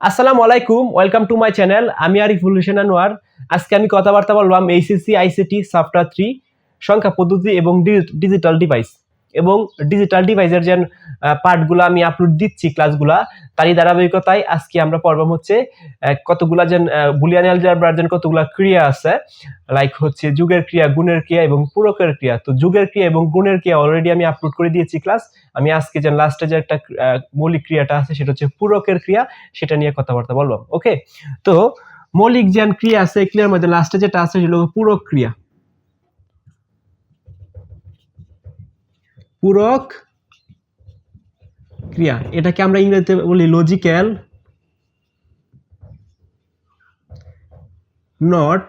আসসালামু আলাইকুম welcome to my channel আমি আরিফুল হোসেন আনোয়ার। আজকে আমি কথাবার্তা বললাম এইসিসি আইসিটি সফটওয়্যার থ্রি সংখ্যা, পদ্ধতি এবং ডিজিটাল ডিভাইস এবং ডিজিটাল ডিভাইসের যে পার্টগুলো আমি আপলোড দিচ্ছি ক্লাসগুলা তারই ধারাবাহিকতায় আজকে আমরা পর্ব হচ্ছে কতগুলা যেন বুলিয়ান অ্যালজাবরার যেন কতগুলা ক্রিয়া আছে লাইক হচ্ছে যুগের ক্রিয়া, গুণের ক্রিয়া এবং পূরকের ক্রিয়া। তো যুগের ক্রিয়া এবং গুণের ক্রিয়া অলরেডি আমি আপলোড করে দিয়েছি ক্লাস আমি আজকে যে লাস্টে যে একটা মৌলিক ক্রিয়াটা আছে সেটা হচ্ছে পূরকের ক্রিয়া, সেটা নিয়ে কথাবার্তা বললাম ওকে তো মৌলিক যে ক্রিয়া আছে ক্রিয়ার মধ্যে লাস্টে যেটা আছে সেটা হলো পূরক ক্রিয়া। পূরক ক্রিয়া। এটাকে আমরা ইংরেজিতে বলি logical not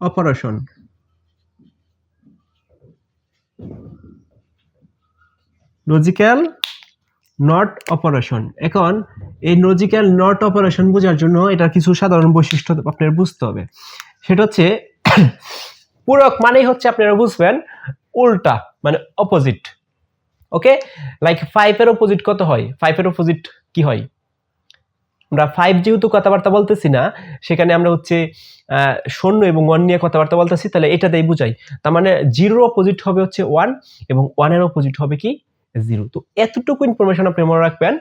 operation logical not operation এখন এই লজিক্যাল নট অপারেশন বোঝার জন্য এটার কিছু সাধারণ বৈশিষ্ট্য আপনার বুঝতে হবে। সেটা হচ্ছে পূরক মানেই হচ্ছে আপনারা বুঝবেন উল্টা মানে অপোজিট ওকে লাইক ফাইভের অপোজিট কত হয়? ফাইভের অপোজিট কি হয়? আমরা ফাইভ যেহেতু কথাবার্তা বলতেছি না, সেখানে আমরা হচ্ছে শূন্য এবং ওয়ান নিয়ে কথাবার্তা বলতেছি, তাহলে এটা দিয়ে বুঝাই। তার মানে জিরোর অপোজিট হবে হচ্ছে ওয়ান এবং ওয়ানের অপোজিট হবে কি? জিরো তো এতটুকু ইনফরমেশন আপনি মনে রাখবেন,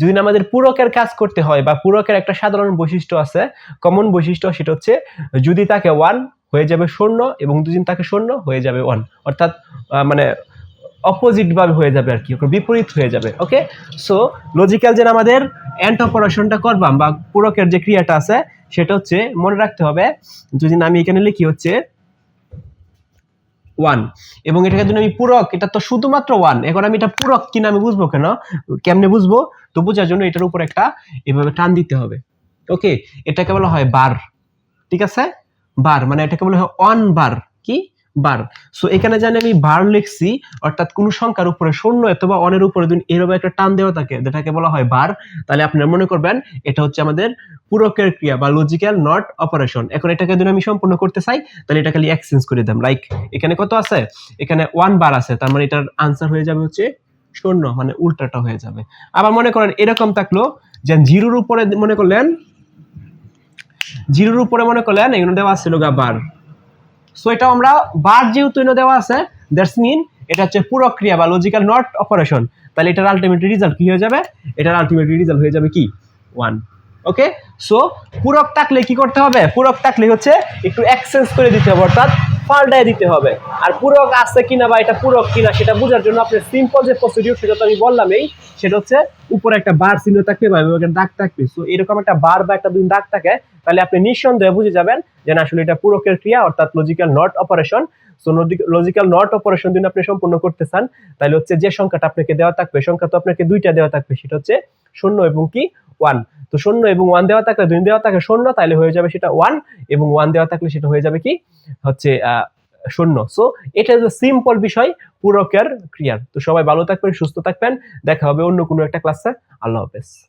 যদি আমাদের পূরকের কাজ করতে হয় বা পূরকের একটা সাধারণ বৈশিষ্ট্য আছে কমন বৈশিষ্ট্য সেটা হচ্ছে, যদি তাকে ওয়ান হয়ে যাবে শূন্য এবং যদি তাকে শূন্য হয়ে যাবে ওয়ান অর্থাৎ মানে অপোজিট ভাবে হয়ে যাবে আর কি বিপরীত হয়ে যাবে ওকে সো লজিক্যাল যে আমাদের অ্যান্ট অপারেশনটা করবাম বা পূরকের যে ক্রিয়াটা আছে, সেটা হচ্ছে মনে রাখতে হবে, যদি আমি এখানে লিখি হচ্ছে ওয়ান এবং এটাকে যদি আমি পূরক, এটা তো শুধুমাত্র ওয়ান এখন আমি এটা পূরক কিনা আমি বুঝব কেন? কেমনে বুঝব? তো বোঝার জন্য এটার উপর একটা এভাবে টান দিতে হবে ওকে এটাকে বলা হয় বার, ঠিক আছে? বার মানে এটাকে বলা হয় অন বার কি? বার। সো এখানে জানি আমি বার লিখছি, অর্থাৎ কোন সংখ্যার উপরে, শূন্য অথবা অনের উপরে যদি এরকম একটা টান দেওয়া থাকে, যেটাকে বলা হয় বার, তাহলে আপনারা মনে করবেন এটা হচ্ছে আমাদের পূরকের ক্রিয়া, বা লজিক্যাল নট অপারেশন এখন এটাকে যদি আমি সম্পূর্ণ করতে চাই, তাহলে এটা খালি এক্সচেঞ্জ করে দিলাম। লাইক এখানে কত আছে? এখানে ওয়ান বার আছে, তার মানে এটার আনসার হয়ে যাবে হচ্ছে শূন্য মানে উল্টাটা হয়ে যাবে। আবার মনে করেন এরকম থাকল যে জিরোর উপরে মনে করলেন জিরোর উপরে মনে করলেন এখানে দেওয়া ছিল গা বার। সো এটা আমরা বার যেহেতু এনে দেওয়া আছে দ্যাটস মিন এটা হচ্ছে পুরক্রিয়া বা লজিক্যাল নট অপারেশন তাহলে এটার আলটিমেটলি রেজাল্ট কি হয়ে যাবে? এটার আলটিমেটলি রেজাল্ট হয়ে যাবে কি? ওয়ান ওকে সো পূরক থাকলে কি করতে হবে? পূরক থাকলে হচ্ছে একটু এক্সচেঞ্জ করে দিতে হবে, অর্থাৎ পাল্টায় দিতে হবে। আর পূরক আছে কিনা বা এটা পূরক কিনা সেটা বোঝার জন্য আপনার সিম্পল যে প্রসিডিউর সেটা তো আমি বললামই, সেটা হচ্ছে উপরে একটা বার চিহ্ন থাকবে বা এভাবে দাগ থাকবে। সো এরকম একটা বার বা একটা দুই দাগ থাকে তাহলে আপনি নিঃসন্দেহে বুঝে যাবেন যে আসলে এটা পূরকের ক্রিয়া অর্থাৎ logical not operation so logical not operation যদি আপনি সম্পূর্ণ করতে চান তাহলে হচ্ছে যে সংখ্যাটা আপনাকে দেওয়া থাকবে সংখ্যা তো আপনাকে দুইটা দেওয়া থাকবে সেটা হচ্ছে শূন্য এবং কি? ওয়ান তো শূন্য এবং ওয়ান দেওয়া থাকলে দুই দেওয়া থাকে শূন্য তাহলে হয়ে যাবে সেটা ওয়ান এবং ওয়ান দেওয়া থাকলে সেটা হয়ে যাবে কি? হচ্ছে আহ, শূন্য। সো এটা হচ্ছে সিম্পল বিষয় পূরকের ক্রিয়ার তো সবাই ভালো থাকবেন, সুস্থ থাকবেন। দেখা হবে অন্য কোনো একটা ক্লাসে আল্লাহ হাফেজ।